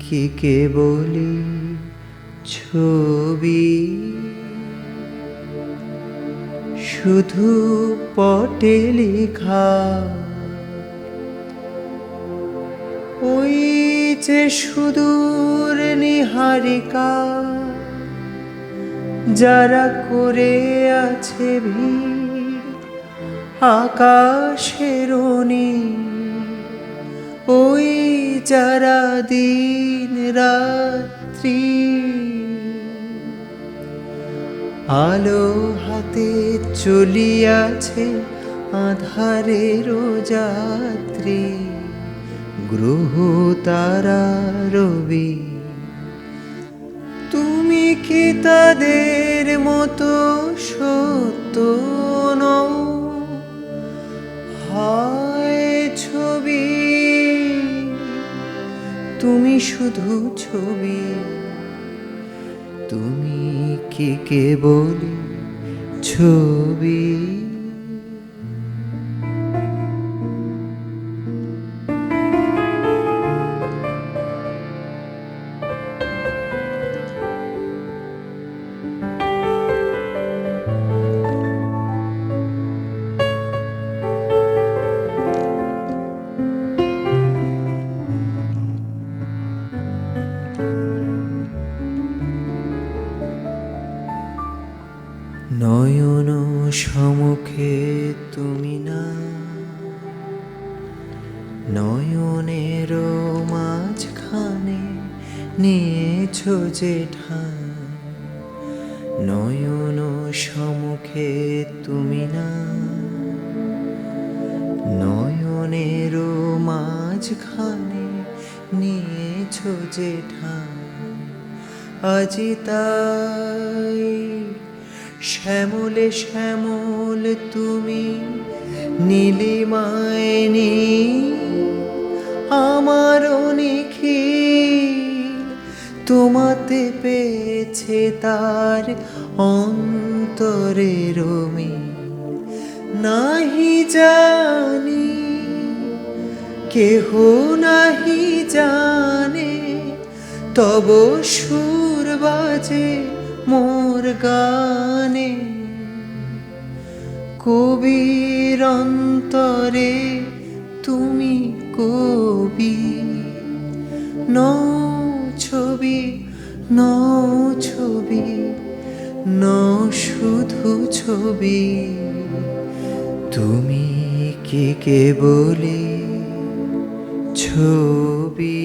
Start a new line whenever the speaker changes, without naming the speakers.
কি কেবলি ছবি? শুধু পটে লেখা। ওই যে সুদূর নিহারিকা, যারা করে আছে ভিড় আকাশের ওই যারা দিন রাত্রি আলো হাতে চলিয়াছে আধারের যাত্রী গ্রহ তারা রবি। তুমি কি তাদের মতো সত্য নও? হয় তুমি শুধু ছবি। তুমি কি কেবল ছবি? নয়ন সমুখে তুমি না। নয়নের মাঝখানে নিয়েছো যে ঠাঁই নয়ন সমুখে তুমি না। নয়নের মাঝখানে নিয়েছো যে ঠাঁই আজি তাই শ্যামলে শ্যামল তুমি নীলিমায় নী আমার নিখিল। তোমাতে পেয়েছে তার অন্তরের মিল। নাহি জানি, কেহ নাহি জানে, তব সুর বাজে মোর গানে কবির অন্তরে তুমি কবি। ন ছবি ন ছবি ন শুধু ছবি। তুমি কি কেবলি ছবি?